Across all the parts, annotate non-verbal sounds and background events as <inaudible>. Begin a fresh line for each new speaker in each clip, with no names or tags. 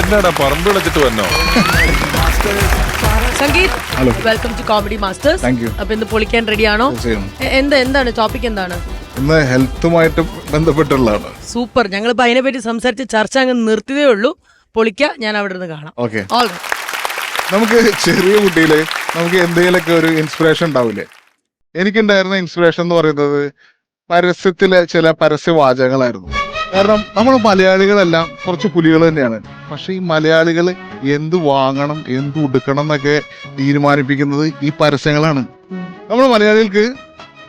എന്നാടാ? പറമ്പ് വിളിച്ചിട്ട് വന്നോ?
Sangeeth
hello.
Welcome to comedy masters
Thank you.
അപ്പൊ ഇന്ന് പൊളിക്കാൻ റെഡിയാണോ
തീർച്ചയായും.
എന്താ എന്താണ് ടോപ്പിക് എന്താണ്?
ഇന്ന് ഹെൽത്തുമായിട്ട് ബന്ധപ്പെട്ടുള്ളതാണ്.
സൂപ്പർ. ഞങ്ങളിപ്പോ അതിനെപ്പറ്റി സംസാരിച്ച് ചർച്ച അങ്ങ് നിർത്തിയതേ ഉള്ളൂ. പൊളിക്ക ഞാൻ അവിടെ നിന്ന് കാണാം.
ഓക്കെ
ഓൾ
നമുക്ക് ചെറിയ കുട്ടിയിൽ നമുക്ക് എന്തെങ്കിലുമൊക്കെ ഒരു ഇൻസ്പിറേഷൻ ഉണ്ടാവില്ലേ? എനിക്കുണ്ടായിരുന്ന ഇൻസ്പിറേഷൻ എന്ന് പറയുന്നത് പരസ്യത്തിലെ ചില പരസ്യവാചകങ്ങളായിരുന്നു. കാരണം നമ്മൾ മലയാളികളെല്ലാം കുറച്ച് പുലികൾ തന്നെയാണ്. പക്ഷെ ഈ മലയാളികൾ എന്ത് വാങ്ങണം എന്ത് ഉടുക്കണം എന്നൊക്കെ തീരുമാനിപ്പിക്കുന്നത് ഈ പരസ്യങ്ങളാണ്. നമ്മൾ മലയാളികൾക്ക്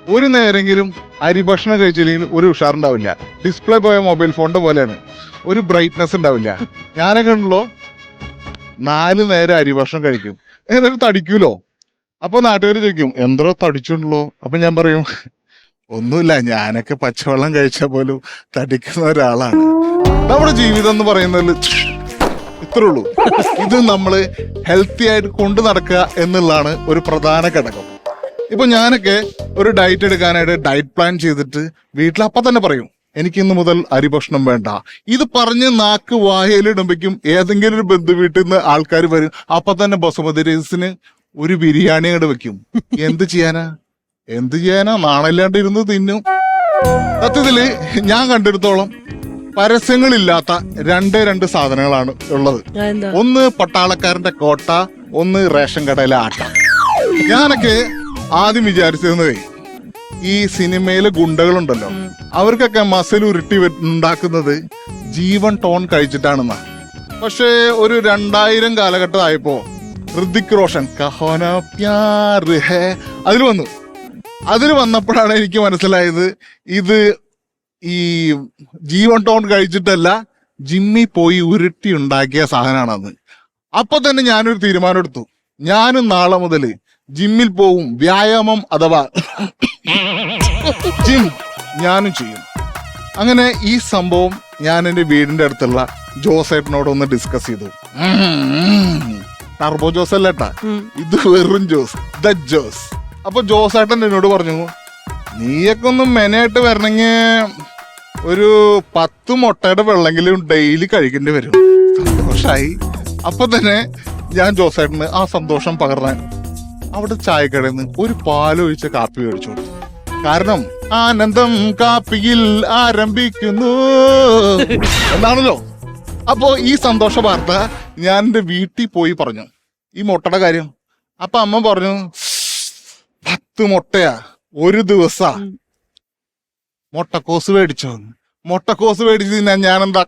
ഒരു നേരെങ്കിലും അരി ഭക്ഷണം കഴിച്ചില്ലെങ്കിൽ ഒരു ഉഷാറുണ്ടാവില്ല. ഡിസ്പ്ലേ പോയ മൊബൈൽ ഫോണിന്റെ പോലെയാണ്. ഒരു ബ്രൈറ്റ്നസ് ഉണ്ടാവില്ല. ഞാനൊക്കെ ഉണ്ടല്ലോ നാല് നേരം അരി ഭക്ഷണം കഴിക്കും. എന്നിട്ട് തടിക്കൂലോ? അപ്പൊ നാട്ടുകാർ ചോദിക്കും എന്തോ തടിച്ചുണ്ടല്ലോ? അപ്പൊ ഞാൻ പറയും ഒന്നുമില്ല ഞാനൊക്കെ പച്ചവെള്ളം കഴിച്ചാൽ പോലും തടിക്കുന്ന ഒരാളാണ്. നമ്മുടെ ജീവിതം എന്ന് പറയുന്നതിൽ ഇത്രേ ഉള്ളൂ. ഇത് നമ്മൾ ഹെൽത്തി ആയിട്ട് കൊണ്ടു നടക്കുക എന്നുള്ളതാണ് ഒരു പ്രധാന ഘടകം. ഇപ്പൊ ഞാനൊക്കെ ഒരു ഡയറ്റ് എടുക്കാനായിട്ട് ഡയറ്റ് പ്ലാൻ ചെയ്തിട്ട് വീട്ടിൽ അപ്പൊ തന്നെ പറയും എനിക്ക് ഇന്ന് മുതൽ അരി ഭക്ഷണം വേണ്ട. ഇത് പറഞ്ഞ് നാക്ക് വായയിലിടുമ്പോഴേക്കും ഏതെങ്കിലും ഒരു ബന്ധു വീട്ടിൽ നിന്ന് ആൾക്കാർ വരും അപ്പൊ തന്നെ ബസുമതി രസിന് ഒരു ബിരിയാണി അങ്ങോട്ട് വെക്കും. എന്ത് ചെയ്യാനാ? എന്ത് ചെയ്യാനാ? നാണല്ലാണ്ട് ഇരുന്ന് തിന്നും. സത്യത്തിൽ ഞാൻ കണ്ടെടുത്തോളം പരസ്യങ്ങളില്ലാത്ത രണ്ടേ രണ്ട് സാധനങ്ങളാണ് ഉള്ളത്. ഒന്ന് പട്ടാളക്കാരന്റെ കോട്ട ഒന്ന് റേഷൻ കടയിലെ ആട്ട. ഞാനൊക്കെ ആദ്യം വിചാരിച്ചിരുന്നതേ ഈ സിനിമയിലെ ഗുണ്ടകളുണ്ടല്ലോ അവർക്കൊക്കെ മസിൽ ഉരുട്ടി ഉണ്ടാക്കുന്നത് ജീവൻ ടോൺ കഴിച്ചിട്ടാണെന്നാ. പക്ഷേ ഒരു രണ്ടായിരം കാലഘട്ടമായപ്പോ ഋതിക് റോഷൻ കഹോന പ്യാർ ഹേ അതിൽ വന്നു. അതിൽ വന്നപ്പോഴാണ് എനിക്ക് മനസ്സിലായത് ഇത് ഈ ജീവൻ ടോൺ കഴിച്ചിട്ടല്ല ജിമ്മി പോയി ഉരുട്ടി ഉണ്ടാക്കിയ സാധനമാണെന്ന് അപ്പൊ തന്നെ ഞാനൊരു തീരുമാനം എടുത്തു ഞാനും നാളെ മുതൽ ജിമ്മിൽ പോവും വ്യായാമം അഥവാ <laughs> ജിം ഞാനും ചെയ്യും. അങ്ങനെ ഈ സംഭവം ഞാൻ എന്റെ വീടിന്റെ അടുത്തുള്ള ജോസേട്ടനോട് ഒന്ന് ഡിസ്കസ് ചെയ്തു ടർബോ ജോസ് അല്ലേട്ടാ ഇത് വെറും ജോസ്. ദ ജോസ്. അപ്പൊ ജോസേട്ടൻ എന്നോട് പറഞ്ഞു നീയൊക്കെ ഒന്ന് മെനയായിട്ട് വരണമെങ്കിൽ ഒരു പത്ത് മുട്ടയുടെ വെള്ളെങ്കിലും ഡെയിലി കഴിക്കേണ്ടി വരും. സന്തോഷായി. അപ്പൊ തന്നെ ഞാൻ ജോസേട്ടന് ആ സന്തോഷം പകർന്നാൻ അവിടെ ചായക്കടയിൽ നിന്ന് ഒരു പാലൊഴിച്ച കാപ്പി മേടിച്ചു കാരണം ആനന്ദം കാപ്പിയിൽ ആരംഭിക്കുന്നു. എന്നാണല്ലോ അപ്പോ ഈ സന്തോഷ വാർത്ത ഞാൻ എന്റെ വീട്ടിൽ പോയി പറഞ്ഞു. ഈ മുട്ടയുടെ കാര്യം. അപ്പൊ അമ്മ പറഞ്ഞു പത്ത് മുട്ടയാ. ഒരു ദിവസാ. മുട്ടക്കോസ് മേടിച്ചോ. മുട്ടക്കോസ് മേടിച്ച് തിന്നാൻ ഞാൻ എന്താ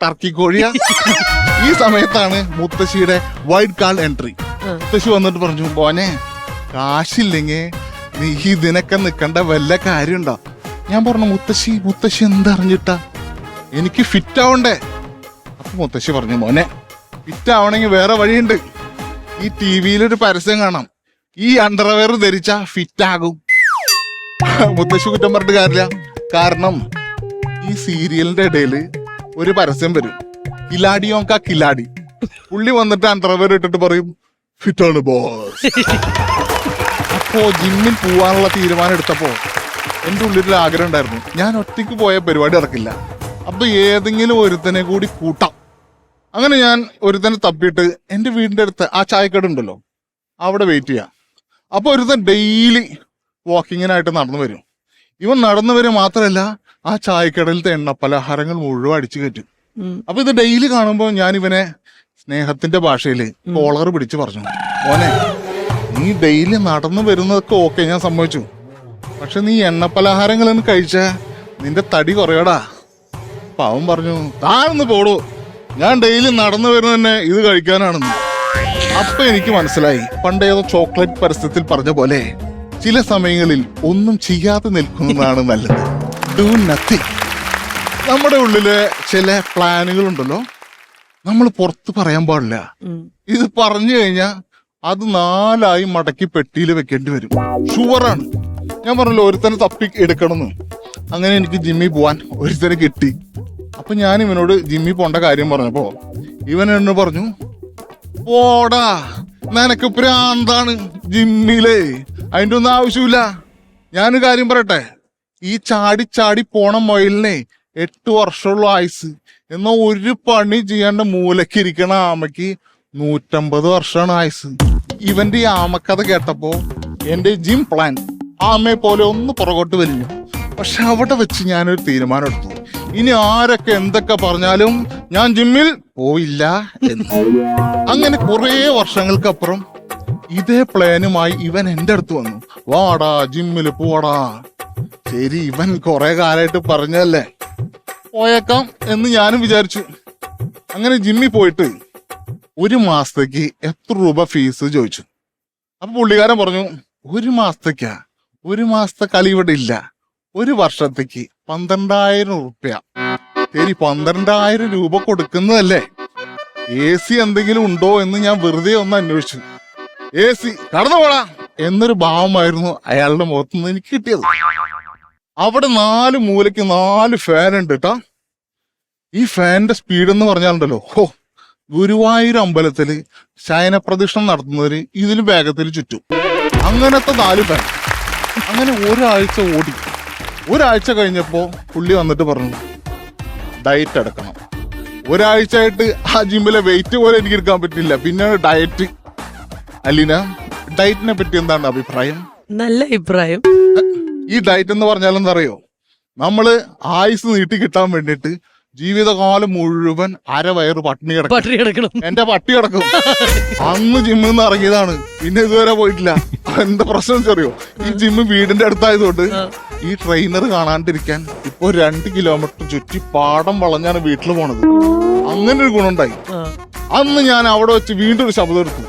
ടർക്കി കോഴിയാ? <laughs> ഈ സമയത്താണ് മുത്തശ്ശിയുടെ വൈഡ് കാൾ എൻട്രി. മുത്തശ്ശി വന്നിട്ട് പറഞ്ഞു പോനെ കാശില്ലെങ്കിൽ നീ ഇതിനൊക്കെ നിക്കണ്ട വല്ല കാര്യമുണ്ടോ ഞാൻ പറഞ്ഞു മുത്തശ്ശി മുത്തശ്ശി എന്തറിഞ്ഞിട്ടാ? എനിക്ക് ഫിറ്റ് ആവണ്ടേ അപ്പൊ മുത്തശ്ശി പറഞ്ഞു മോനെ ഫിറ്റ് ആവണമെങ്കിൽ വേറെ വഴിയുണ്ട്. ഈ ടി വിയിലൊരു പരസ്യം കാണാം. ഈ അണ്ടർവെയർ ധരിച്ച ഫിറ്റ് ആകും. മുത്തശ്ശി കുറ്റം പറഞ്ഞിട്ട് കാര്യമില്ല. കാരണം ഈ സീരിയലിന്റെ ഇടയിൽ ഒരു പരസ്യം വരും. കിലാഡിയോങ്ക കിലാടി. പുള്ളി വന്നിട്ട് അണ്ടർവെയർ ഇട്ടിട്ട് പറയും ഫിറ്റാണ് ബോസ് അപ്പോ ജിമ്മിൽ പോവാനുള്ള തീരുമാനം എടുത്തപ്പോ എന്റെ ഉള്ളിൽ ആഗ്രഹം ഉണ്ടായിരുന്നു. ഞാൻ ഒറ്റയ്ക്ക് പോയ പരിപാടി നടക്കില്ല. അപ്പൊ ഏതെങ്കിലും ഒരുത്തനെ കൂടി കൂട്ടാം. അങ്ങനെ ഞാൻ ഒരുത്തനെ തപ്പിയിട്ട് എന്റെ വീടിന്റെ അടുത്ത് ആ ചായക്കട ഉണ്ടല്ലോ. അവിടെ വെയിറ്റ് ചെയ്യാം. അപ്പൊ ഒരുത്തൻ ഡെയിലി വാക്കിങ്ങിനായിട്ട് നടന്നു വരും. ഇവൻ നടന്നു വരും മാത്രമല്ല ആ ചായക്കടയിലത്തെ എണ്ണ പലഹാരങ്ങൾ മുഴുവൻ അടിച്ചു കയറ്റും. അപ്പൊ ഇത് ഡെയിലി കാണുമ്പോൾ ഞാൻ ഇവനെ സ്നേഹത്തിന്റെ ഭാഷയിൽ കോളർ പിടിച്ച് പറഞ്ഞു. മോനെ നീ ഡെയിലി നടന്നു വരുന്നതൊക്കെ ഓക്കെ ഞാൻ സമ്മതിച്ചു. പക്ഷെ നീ എണ്ണ പലഹാരങ്ങളൊന്നും കഴിച്ച നിന്റെ തടി കുറയടാ. അപ്പൊ അവൻ പറഞ്ഞു താഴ്ന്നു പോടൂ. ഞാൻ ഡെയിലി നടന്നു വരുന്ന തന്നെ ഇത് കഴിക്കാനാണെന്ന്. അപ്പൊ എനിക്ക് മനസ്സിലായി. പണ്ടേതോ ചോക്ലേറ്റ് പരസ്യത്തിൽ പറഞ്ഞ പോലെ ചില സമയങ്ങളിൽ ഒന്നും ചെയ്യാതെ നിൽക്കുന്നതാണ് നല്ലത്. ഡു നത്തിങ് നമ്മുടെ ഉള്ളിൽ ചില പ്ലാനുകൾ ഉണ്ടല്ലോ നമ്മൾ പുറത്ത് പറയാൻ പാടില്ല. ഇത് പറഞ്ഞു കഴിഞ്ഞാൽ അത് നാലായി മടക്കി പെട്ടിയിൽ വെക്കേണ്ടി വരും. ഷുവറാണ് ഞാൻ പറഞ്ഞല്ലോ ഒരുത്തനെ തപ്പി എടുക്കണമെന്ന്. അങ്ങനെ എനിക്ക് ജിമ്മി പോവാൻ ഒരുത്തനെ കിട്ടി. അപ്പൊ ഞാൻ ഇവനോട് ജിമ്മി പോണ്ട കാര്യം പറഞ്ഞപ്പോ ഇവൻ എന്നെ പറഞ്ഞു പോടാ നിനക്ക് പ്രാന്താണ് ജിമ്മിലേ. അതിന്റെ ഒന്നും ആവശ്യമില്ല. ഞാനൊരു കാര്യം പറയട്ടെ? ഈ ചാടി ചാടി പോണ മൊയിലിനെ എട്ട് വർഷമുള്ള ആയുസ്. എന്നാ ഒരു പണി ചെയ്യാണ്ട് മൂലക്ക് ഇരിക്കണ ആമയ്ക്ക് നൂറ്റമ്പത് വർഷമാണ് ആയുസ്. ഇവന്റെ ഈ ആമക്കഥ കേട്ടപ്പോ എന്റെ ജിം പ്ലാൻ ആമയെ പോലെ ഒന്ന് പുറകോട്ട് വലിഞ്ഞു. പക്ഷെ അവിടെ വെച്ച് ഞാനൊരു തീരുമാനം എടുത്തു. ഇനി ആരൊക്കെ എന്തൊക്കെ പറഞ്ഞാലും ഞാൻ ജിമ്മിൽ പോയില്ല എന്ന്. അങ്ങനെ കുറേ വർഷങ്ങൾക്കപ്പുറം ഇതേ പ്ലാനുമായി ഇവൻ എന്റെ അടുത്ത് വന്നു. വാടാ ജിമ്മിൽ പോടാ. ശരി ഇവൻ കുറെ കാലമായിട്ട് പറഞ്ഞല്ലേ പോയേക്കാം എന്ന് ഞാനും വിചാരിച്ചു. അങ്ങനെ ജിമ്മിൽ പോയിട്ട് ഒരു മാസത്തേക്ക് എത്ര രൂപ ഫീസ് ചോദിച്ചു. അപ്പൊ പുള്ളിക്കാരൻ പറഞ്ഞു ഒരു മാസത്തേക്കാ? ഒരു മാസത്തെ കളി ഇവിടെ ഇല്ല. ഒരു വർഷത്തേക്ക് പന്ത്രണ്ടായിരം റുപ്യ ശരി പന്ത്രണ്ടായിരം രൂപ കൊടുക്കുന്നതല്ലേ? എ സി എന്തെങ്കിലും ഉണ്ടോ എന്ന് ഞാൻ വെറുതെ ഒന്ന് അന്വേഷിച്ചു. എ സി കടന്നു പോടാ എന്നൊരു ഭാവമായിരുന്നു അയാളുടെ മുഖത്ത് നിന്ന് എനിക്ക് കിട്ടിയത്. അവിടെ നാല് മൂലയ്ക്ക് നാല് ഫാൻ ഉണ്ട് കേട്ടോ ഈ ഫാനിന്റെ സ്പീഡ് എന്ന് പറഞ്ഞാലുണ്ടല്ലോ. ഹോ ഗുരുവായൂർ അമ്പലത്തിൽ ശയന പ്രദക്ഷിണം നടത്തുന്നവര് ഇതിന് വേഗത്തിൽ ചുറ്റും. അങ്ങനത്തെ നാല് ഫാൻ അങ്ങനെ ഒരാഴ്ച ഓടി. ഒരാഴ്ച കഴിഞ്ഞപ്പോൾ പുള്ളി വന്നിട്ട് പറഞ്ഞു ഡയറ്റ് എടുക്കണം. ഒരാഴ്ച ആയിട്ട് ആ ജിമ്മിലെ വെയിറ്റ് പോലെ എനിക്ക് എടുക്കാൻ പറ്റില്ല. പിന്നെ ഡയറ്റ് അലീന ഡയറ്റിനെ പറ്റി എന്താണ് അഭിപ്രായം?
നല്ല അഭിപ്രായം.
ഈ ഡയറ്റ് എന്ന് പറഞ്ഞാൽ എന്താ അറിയോ നമ്മൾ ആയുസ് നീട്ടി കിട്ടാൻ വേണ്ടിട്ട് ജീവിതകാലം മുഴുവൻ അരവയറ് പട്ടിണി കിടക്കും. എന്റെ പട്ടി കിടക്കും. അന്ന് ജിമ്മിൽ നിന്ന് ഇറങ്ങിയതാണ്. പിന്നെ ഇതുവരെ പോയിട്ടില്ല. എന്താ പ്രശ്നം ചെറിയോ ഈ ജിമ്മ് വീടിന്റെ അടുത്തായതുകൊണ്ട് ഈ ട്രെയിനർ കാണാണ്ടിരിക്കാൻ ഇപ്പൊ രണ്ട് കിലോമീറ്റർ ചുറ്റി പാടം വളഞ്ഞാണ് വീട്ടിൽ പോണത്. അങ്ങനെ ഒരു ഗുണമുണ്ടായി. അന്ന് ഞാൻ അവിടെ വെച്ച് വീണ്ടും ഒരു ശബ്ദം എടുത്തു.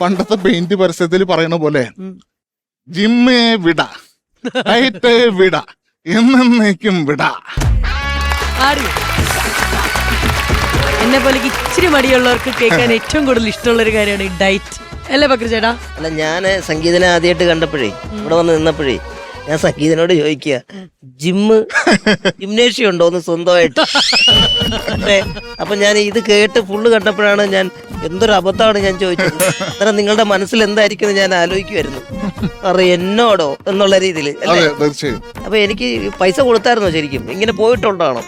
പണ്ടത്തെ പെയിന്റ് പരസ്യത്തിൽ പറയുന്ന പോലെ ജിമ്മേ വിട ഡയറ്റ് വിട എന്നേക്കും വിട.
ആര് എന്നെ പോലെ ഇച്ചിരി മടിയുള്ളവർക്ക് കേൾക്കാൻ ഏറ്റവും കൂടുതൽ ഇഷ്ടമുള്ള ഒരു കാര്യമാണ് ഈ ഡയറ്റ് അല്ലേ ബക്ര ചേട്ടാ
അല്ല ഞാൻ സംഗീതനെ ആദ്യമായിട്ട് കണ്ടപ്പോഴേ ഇവിടെ വന്ന് നിന്നപ്പോഴേ ഞാൻ സംഗീതനോട് ചോദിക്കുക ജിമ്മ് ജിംനേഷ്യം ഉണ്ടോ എന്ന് സ്വന്തമായിട്ട്? അല്ലേ അപ്പൊ ഞാൻ ഇത് കേട്ട് ഫുള്ള് കണ്ടപ്പോഴാണ് ഞാൻ എന്തൊരു അബദ്ധമാണ് ഞാൻ ചോദിച്ചത്. അന്നേരം നിങ്ങളുടെ മനസ്സിൽ എന്തായിരിക്കും ഞാൻ ആലോചിക്കുമായിരുന്നു അറിയ എന്നോടോ? എന്നുള്ള രീതിയിൽ അല്ലേ?
അതെ തീർച്ചയായും.
അപ്പൊ എനിക്ക് പൈസ കൊടുത്തായിരുന്നോ ശരിക്കും? ഇങ്ങനെ പോയിട്ടുണ്ടാണോ?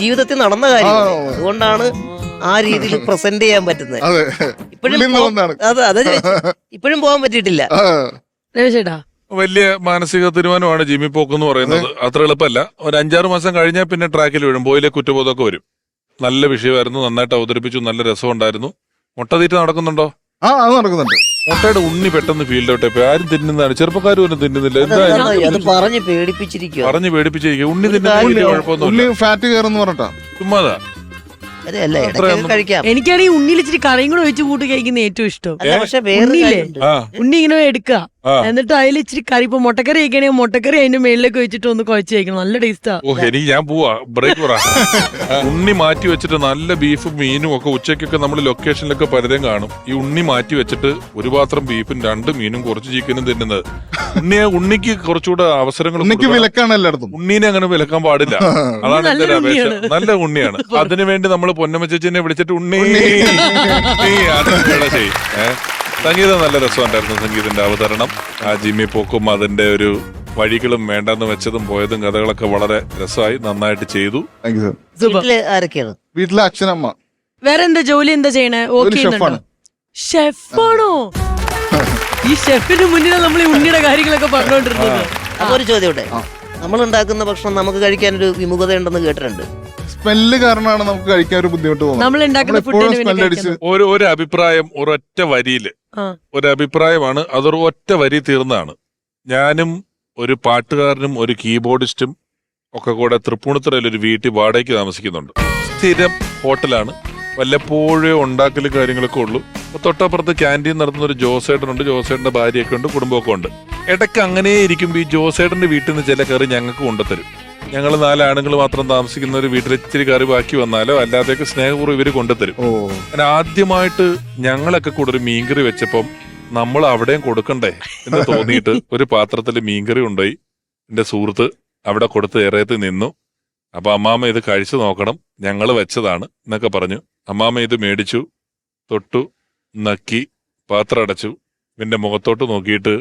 ജീവിതത്തിൽ നടന്ന കാര്യം അതുകൊണ്ടാണ് ആ രീതിയിൽ പ്രസന്റ് ചെയ്യാൻ പറ്റുന്നത്.
അതെ.
ഇപ്പോഴും അതെ അതെ ഇപ്പോഴും പോകാൻ പറ്റിയിട്ടില്ല.
രമേശേട്ടാ
വലിയ മാനസിക തീരുമാനമാണ് ജിമ്മി പോക്ക് എന്ന് പറയുന്നത്. അത്ര എളുപ്പമല്ല. ഒരു അഞ്ചാറ് മാസം കഴിഞ്ഞാൽ പിന്നെ ട്രാക്കിൽ വീഴും. ബോയിലെ കുറ്റബോധമൊക്കെ വരും. നല്ല വിഷയമായിരുന്നു. നന്നായിട്ട് അവതരിപ്പിച്ചു. നല്ല രസമുണ്ടായിരുന്നു മുട്ടതീറ്റ നടക്കുന്നുണ്ടോ?
ആ അത് നടക്കുന്നുണ്ട്.
മുട്ടയുടെ ഉണ്ണി പെട്ടെന്ന് ഫീൽഡ് ഔട്ട് ഇപ്പൊ ആരും തിന്നുന്നതാണ് ചെറുപ്പക്കാർ പോലും തിന്നുന്നില്ല.
അത് പറഞ്ഞ്
പറഞ്ഞു പേടിപ്പിച്ചിരിക്കും ഉണ്ണി തിന്നുന്ന
ഫാറ്റ് കയറുന്നു പറഞ്ഞിട്ടാ.
ചുമ്മാതാ.
എനിക്കാണെങ്കിൽ ഉണ്ണിയിൽ ഇച്ചിരി കറിയും കൂടെ ഒഴിച്ചു കൂട്ടി കഴിക്കുന്ന ഏറ്റവും ഇഷ്ടം.
പക്ഷെ വേറെ
ഉണ്ണിയില്ലേ? ഉണ്ണി ഇങ്ങനെ എടുക്കുക. എന്നിട്ട് അതിൽ ഇച്ചിരി കറി ഇപ്പൊ മുട്ടക്കറി കഴിക്കണെങ്കിൽ മുട്ടക്കറി അതിന്റെ മേളിലേക്ക് വെച്ചിട്ട് ഒന്ന് കുഴച്ച് കഴിക്കണം നല്ല ടേസ്റ്റാ
ഓ എനിക്ക് ഞാൻ പോവാ. ബ്രേക്ക് പറ. ഉണ്ണി മാറ്റി വെച്ചിട്ട് നല്ല ബീഫും മീനും ഒക്കെ ഉച്ചയ്ക്കൊക്കെ നമ്മൾ ലൊക്കേഷനിലൊക്കെ പലരും കാണും. ഈ ഉണ്ണി മാറ്റി വെച്ചിട്ട് ഒരു പാത്രം ബീഫും രണ്ട് മീനും കുറച്ച് ചിക്കനും തിന്നുന്നത്. ഉണ്ണിയെ ഉണ്ണിക്ക് കുറച്ചുകൂടെ അവസരങ്ങൾ
ഉണ്ണിക്ക്
കൊടുക്കണം.
വിലക്കാണ് എല്ലായിടത്തും.
ഉണ്ണിനെ അങ്ങനെ വിലക്കാൻ പാടില്ല. <laughs> അതാണ് എന്റെ ഒരു
നല്ല
അപേക്ഷ നല്ല ഉണ്ണിയാണ്. അതിനുവേണ്ടി നമ്മൾ പൊന്നമ്മ ചേച്ചിനെ വിളിച്ചിട്ട് ഉണ്ണി ചെയ്യും ഏഹ് സംഗീതം നല്ല രസമുണ്ടായിരുന്നു സംഗീതിന്റെ അവതരണം. ആ ജിമ്മി പോക്കും അതിന്റെ ഒരു വഴികളും വേണ്ടെന്ന് വെച്ചതും പോയതും കഥകളൊക്കെ വളരെ രസമായി നന്നായിട്ട് ചെയ്തു.
വീട്ടിൽ ആരൊക്കെയാണ്?
വീട്ടിലെ അച്ഛനമ്മ.
വേറെ എന്താ ജോലി എന്താ ചെയ്യണേ ഓക്കെ
ഷെഫാണ്
ഷെഫാണോ ഈ ഷെഫിന് മുന്നിലാണ് നമ്മൾ ഈ ഉണ്ണിയുടെ കാര്യങ്ങളൊക്കെ പറഞ്ഞുകൊണ്ടിരുന്നത്
അപ്പൊ ഒരു ചോദ്യം നമ്മൾ ഉണ്ടാക്കുന്ന ഭക്ഷണം നമുക്ക് കഴിക്കാൻ ഒരു വിമുഖത ഉണ്ടെന്ന് കേട്ടിട്ടുണ്ട്.
സ്മെല്ല് കാരണമാണ് നമുക്ക് കഴിക്കാൻ ഒരു ബുദ്ധിമുട്ട് തോന്നുന്നത്.
നമ്മൾ ഉണ്ടാക്കുന്ന
നമ്മളെപ്പോഴും
ഫുഡിന്
സ്മെല്ല് അടിച്ച്
ഒരു ഒരു അഭിപ്രായം ഒരൊറ്റ വരിയിൽ.
ആ.
ഒരു അഭിപ്രായമാണ് അതൊരു ഒറ്റ വരി തീർന്നാണ് ഞാനും ഒരു പാട്ടുകാരനും ഒരു കീബോർഡിസ്റ്റും ഒക്കെ കൂടെ തൃപ്പൂണിത്തുറയിൽ ഒരു വീട്ടിൽ വാടകയ്ക്ക് താമസിക്കുന്നുണ്ട്. സ്ഥിരം ഹോട്ടലാണ്. വല്ലപ്പോഴേ ഉണ്ടാക്കലും കാര്യങ്ങളൊക്കെ ഉള്ളൂ. അപ്പൊ തൊട്ടപ്പുറത്ത് ക്യാന്റീൻ നടത്തുന്ന ഒരു ജോസേട്ടനുണ്ട്. ജോസേട്ടന്റെ ഭാര്യയൊക്കെ ഉണ്ട് കുടുംബമൊക്കെ ഉണ്ട്. ഇടയ്ക്ക് അങ്ങനെ ഇരിക്കുമ്പോൾ ഈ ജോസേട്ടന്റെ വീട്ടിൽ നിന്ന് ചില കറി ഞങ്ങൾക്ക് കൊണ്ടുതരും ഞങ്ങൾ നാലാണുങ്ങൾ മാത്രം താമസിക്കുന്ന ഒരു വീട്ടിൽ ഇച്ചിരി കറി ബാക്കി വന്നാലോ അല്ലാതെയൊക്കെ സ്നേഹപൂർവം ഇവർ കൊണ്ടുതരും. അങ്ങനെ ആദ്യമായിട്ട് ഞങ്ങളൊക്കെ കൂടെ ഒരു മീൻകറി വെച്ചപ്പം നമ്മൾ അവിടെയും കൊടുക്കണ്ടേ എന്ന് തോന്നിയിട്ട് ഒരു പാത്രത്തിൽ മീൻകറി ഉണ്ടായി. എന്റെ സുഹൃത്ത് അവിടെ കൊടുത്ത് ഏറെത്ത് നിന്നു. അപ്പൊ അമ്മാമ്മ ഇത് കഴിച്ചു നോക്കണം ഞങ്ങൾ വെച്ചതാണ് എന്നൊക്കെ പറഞ്ഞു. അമ്മാമ്മ ഇത് മേടിച്ചു തൊട്ടു നക്കി പാത്രം അടച്ചു എന്റെ മുഖത്തോട്ട് നോക്കിയിട്ട്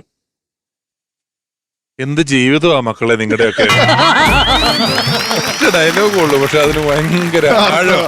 എന്ത് ജീവിതമാ മക്കളെ നിങ്ങളുടെയൊക്കെ? <laughs> ഡയലോഗുള്ളൂ പക്ഷെ അതിന് ഭയങ്കര ആഴം.